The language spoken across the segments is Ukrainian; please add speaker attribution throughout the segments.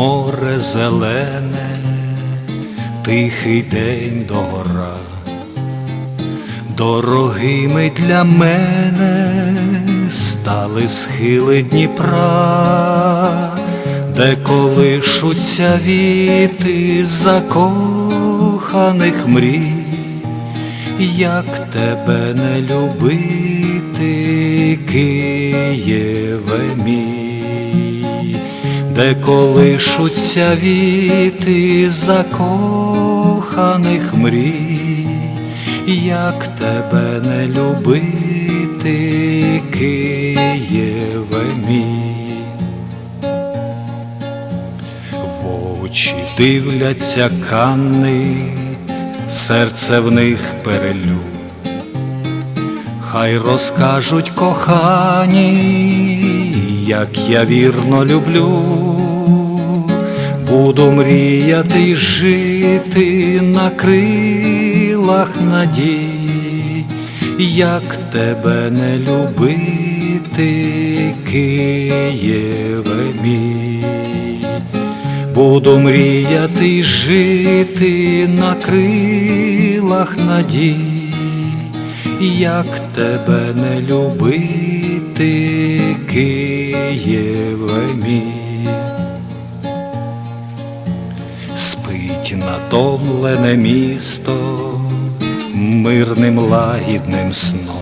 Speaker 1: море зелене, тихий день до гора, дорогими для мене стали схили Дніпра, де колишуться віти закоханих мрій, як тебе не любити, Києве мій, де колишуться віти закоханих мрій, як тебе не любити, Києве мій. В очі дивляться канни, серце в них перелю. Хай розкажуть кохані, як я вірно люблю, буду мріяти й жити на крилах надій, як тебе не любити, Києве мій. Буду мріяти й жити на крилах надій, як тебе не любити, Києве мій. Спить натомлене місто мирним лагідним сном.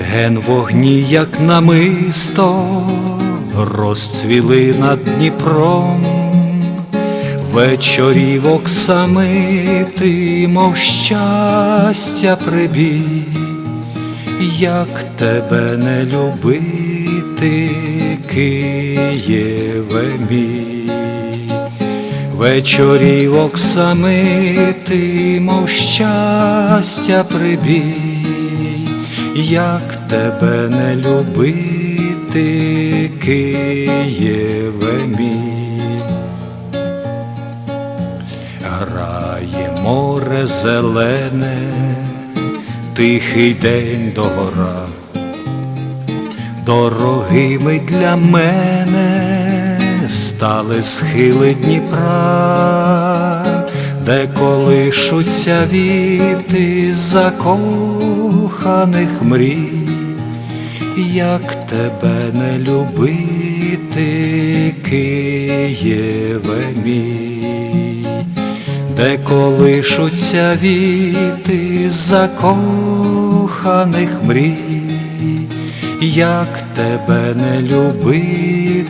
Speaker 1: Ген вогні, як намисто, розцвіли над Дніпром, вечорів оксамити, мов щастя прибій, як тебе не любити, Києве мій. Вечорів оксамити, мов щастя прибій, як тебе не любити, Києве мій. Грає море зелене, тихий день до гора, дорогими для мене стали схили Дніпра, де колишуться віти закоханих мрій, як тебе не любити, Києве мій, де колишуться віти закоханих мрій, як тебе не любити,